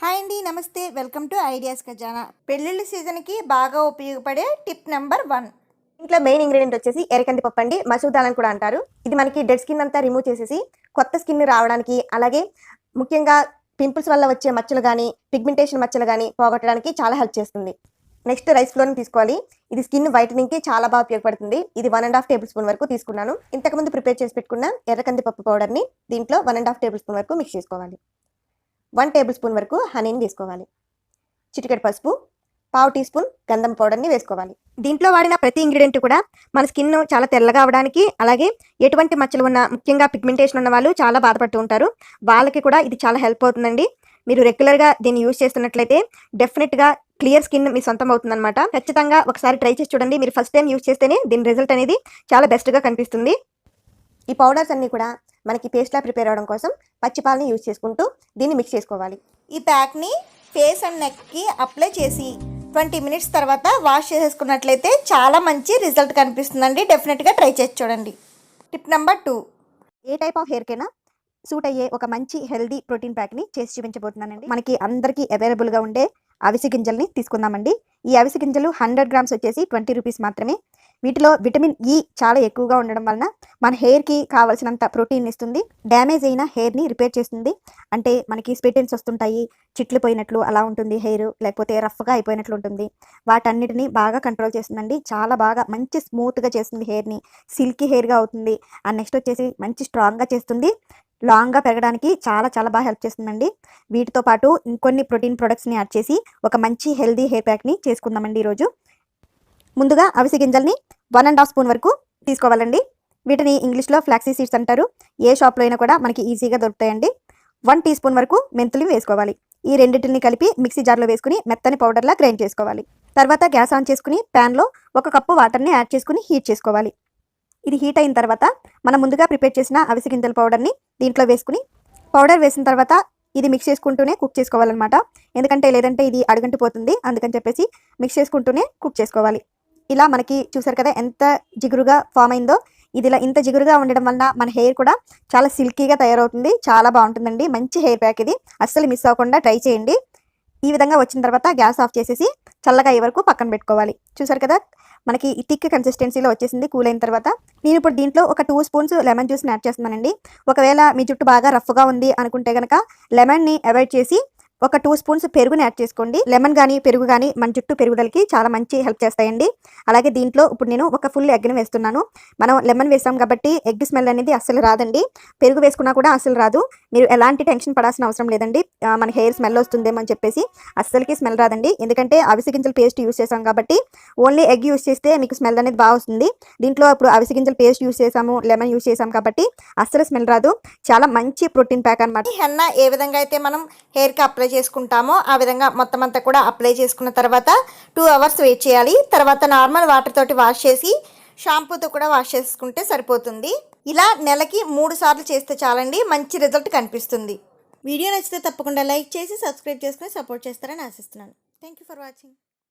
Hi అండి నమస్తే. Welcome to ideas ఖజానా. పెళ్ళిళ్ళ సీజన్కి బాగా ఉపయోగపడే టిప్ నెంబర్ వన్. ఇంట్లో మెయిన్ ఇంగ్రీడియంట్ వచ్చేసి ఎరకంది పప్పు అండి. మసూర్ అని కూడా అంటారు. ఇది మనకి డెడ్ స్కిన్ అంతా రిమూవ్ చేసేసి కొత్త స్కిన్ రావడానికి అలాగే ముఖ్యంగా పింపుల్స్ వల్ల వచ్చే మచ్చలు కానీ పిగ్మెంటేషన్ మచ్చలు కానీ పోగొట్టడానికి చాలా హెల్ప్ చేస్తుంది. నెక్స్ట్ రైస్ ఫ్లోర్ని తీసుకోవాలి. ఇది స్కిన్ వైటనింగ్కి చాలా బాగా ఉపయోగపడుతుంది. ఇది one and half tablespoon వరకు తీసుకున్నాను. ఇంతకుముందు ప్రిపేర్ చేసి పెట్టుకున్న ఎర్రకంది పప్పు పౌడర్ని దీంట్లో one and half tablespoon వరకు మిక్స్ చేసుకోవాలి. వన్ టేబుల్ స్పూన్ వరకు హనీని తీసుకోవాలి చిటికెడు పసుపు పావు టీ స్పూన్ గంధం పౌడర్ని వేసుకోవాలి. దీంట్లో వాడిన ప్రతి ఇంగ్రీడియంట్ కూడా మన స్కిన్ చాలా తెల్లగా అవడానికి అలాగే ఎటువంటి మచ్చలు ఉన్న ముఖ్యంగా పిగ్మెంటేషన్ ఉన్న వాళ్ళు చాలా బాధపడుతూ ఉంటారు. వాళ్ళకి కూడా ఇది చాలా హెల్ప్ అవుతుందండి. మీరు రెగ్యులర్గా దీన్ని యూజ్ చేస్తున్నట్లయితే డెఫినెట్గా క్లియర్ స్కిన్ మీ సొంతం అవుతుందన్నమాట. ఖచ్చితంగా ఒకసారి ట్రై చేసి చూడండి. మీరు ఫస్ట్ టైం యూజ్ చేస్తేనే దీని రిజల్ట్ అనేది చాలా బెస్ట్గా కనిపిస్తుంది. ఈ పౌడర్స్ అన్నీ కూడా మనకి పేస్ట్లా ప్రిపేర్ అవ్వడం కోసం పచ్చిపాలని యూజ్ చేసుకుంటూ దీన్ని మిక్స్ చేసుకోవాలి. ఈ ప్యాక్ని ఫేస్ అండ్ నెక్కి అప్లై చేసి ట్వంటీ మినిట్స్ తర్వాత వాష్ చేసేసుకున్నట్లయితే చాలా మంచి రిజల్ట్ కనిపిస్తుందండి. డెఫినెట్గా ట్రై చేసి చూడండి. Tip number two a type of హెయిర్కైనా suit అయ్యే ఒక మంచి హెల్దీ ప్రోటీన్ ప్యాక్ని చేసి చూపించబోతున్నానండి. మనకి అందరికీ అవైలబుల్గా ఉండే అవిసి గింజల్ని తీసుకుందామండి. ఈ అవిసి గింజలు హండ్రెడ్ గ్రామ్స్ వచ్చేసి ట్వంటీ రూపీస్ మాత్రమే. వీటిలో విటమిన్ ఈ చాలా ఎక్కువగా ఉండడం వలన మన హెయిర్కి కావాల్సినంత ప్రోటీన్ ఇస్తుంది. డ్యామేజ్ అయిన హెయిర్ని రిపేర్ చేస్తుంది. అంటే మనకి స్పెటెన్స్ వస్తుంటాయి. చిట్లు పోయినట్లు అలా ఉంటుంది హెయిర్ లేకపోతే రఫ్గా అయిపోయినట్లు ఉంటుంది. వాటన్నిటిని బాగా కంట్రోల్ చేస్తుందండి. చాలా బాగా మంచి స్మూత్గా చేస్తుంది హెయిర్ని. సిల్కీ హెయిర్గా అవుతుంది. అండ్ నెక్స్ట్ వచ్చేసి మంచి స్ట్రాంగ్గా చేస్తుంది. లాంగ్గా పెరగడానికి చాలా చాలా బాగా హెల్ప్ చేస్తుందండి. వీటితో పాటు ఇంకొన్ని ప్రోటీన్ ప్రొడక్ట్స్ని యాడ్ చేసి ఒక మంచి హెల్దీ హెయిర్ ప్యాక్ని చేసుకుందామండి ఈరోజు. ముందుగా అవిసె గింజల్ని వన్ అండ్ హాఫ్ స్పూన్ వరకు తీసుకోవాలండి. వీటిని ఇంగ్లీష్లో ఫ్లాక్సీ సీడ్స్ అంటారు. ఏ షాప్లో అయినా కూడా మనకి ఈజీగా దొరుకుతాయండి. వన్ టీ స్పూన్ వరకు మెంతులు వేసుకోవాలి. ఈ రెండింటిని కలిపి మిక్సీ జార్లో వేసుకుని మెత్తని పౌడర్లా గ్రైండ్ చేసుకోవాలి. తర్వాత గ్యాస్ ఆన్ చేసుకుని ప్యాన్లో ఒక కప్పు వాటర్ని యాడ్ చేసుకుని హీట్ చేసుకోవాలి. ఇది హీట్ అయిన తర్వాత మనం ముందుగా ప్రిపేర్ చేసిన అవిసె గింజల పౌడర్ని దీంట్లో వేసుకుని పౌడర్ వేసిన తర్వాత ఇది మిక్స్ చేసుకుంటూనే కుక్ చేసుకోవాలన్నమాట. ఎందుకంటే లేదంటే ఇది అడుగంటిపోతుంది. అందుకని చెప్పేసి మిక్స్ చేసుకుంటూనే కుక్ చేసుకోవాలి. ఇలా మనకి చూసారు కదా ఎంత జిగురుగా ఫామ్ అయిందో. ఇది ఇలా ఇంత జిగురుగా ఉండడం వలన మన హెయిర్ కూడా చాలా సిల్కీగా తయారవుతుంది. చాలా బాగుంటుందండి. మంచి హెయిర్ ప్యాక్ ఇది. అస్సలు మిస్ అవ్వకుండా ట్రై చేయండి. ఈ విధంగా వచ్చిన తర్వాత గ్యాస్ ఆఫ్ చేసేసి చల్లగా అయ్యే వరకు పక్కన పెట్టుకోవాలి. చూసారు కదా? మనకి థిక్ కన్సిస్టెన్సీలో వచ్చేసింది. కూల్ అయిన తర్వాత నేను ఇప్పుడు దీంట్లో ఒక టూ స్పూన్స్ లెమన్ జ్యూస్ని యాడ్ చేస్తున్నానండి. ఒకవేళ మీ జుట్టు బాగా రఫ్గా ఉంది అనుకుంటే కనుక లెమన్ని అవాయిడ్ చేసి ఒక టూ స్పూన్స్ పెరుగుని యాడ్ చేసుకోండి. లెమన్ కానీ పెరుగు కానీ మన జుట్టు పెరుగుదలకి చాలా మంచి హెల్ప్ చేస్తాయండి. అలాగే దీంట్లో ఇప్పుడు నేను ఒక ఫుల్ ఎగ్ని వేస్తున్నాను. మనం లెమన్ వేసాం కాబట్టి ఎగ్ స్మెల్ అనేది అస్సలు రాదండి. పెరుగు వేసుకున్నా కూడా అస్సలు రాదు. మీరు ఎలాంటి టెన్షన్ పడాల్సిన అవసరం లేదండి. మన హెయిర్ స్మెల్ వస్తుందేమో అని చెప్పేసి అస్సలకి స్మెల్ రాదండి. ఎందుకంటే అవిసె గింజల పేస్ట్ యూస్ చేసాం కాబట్టి ఓన్లీ ఎగ్ యూస్ చేస్తే మీకు స్మెల్ అనేది బాగా వస్తుంది. దీంట్లో ఇప్పుడు అవిసె గింజల పేస్ట్ యూస్ చేసాము లెమన్ యూస్ చేసాం కాబట్టి అస్సలు స్మెల్ రాదు. చాలా మంచి ప్రోటీన్ ప్యాక్ అనమాట హెన్న ఏ విధంగా అయితే మనం హెయిర్కి అప్లై చేసుకుంటామో ఆ విధంగా మొత్తం అంతా కూడా అప్లై చేసుకున్న తర్వాత టూ అవర్స్ వెయిట్ చేయాలి. తర్వాత నార్మల్ వాటర్ తోటి వాష్ చేసి షాంపూతో కూడా వాష్ చేసుకుంటే సరిపోతుంది. ఇలా నెలకి మూడు సార్లు చేస్తే చాలండి మంచి రిజల్ట్ కనిపిస్తుంది. వీడియో నచ్చితే తప్పకుండా లైక్ చేసి సబ్స్క్రైబ్ చేసుకుని సపోర్ట్ చేస్తారని ఆశిస్తున్నాను. Thank you for watching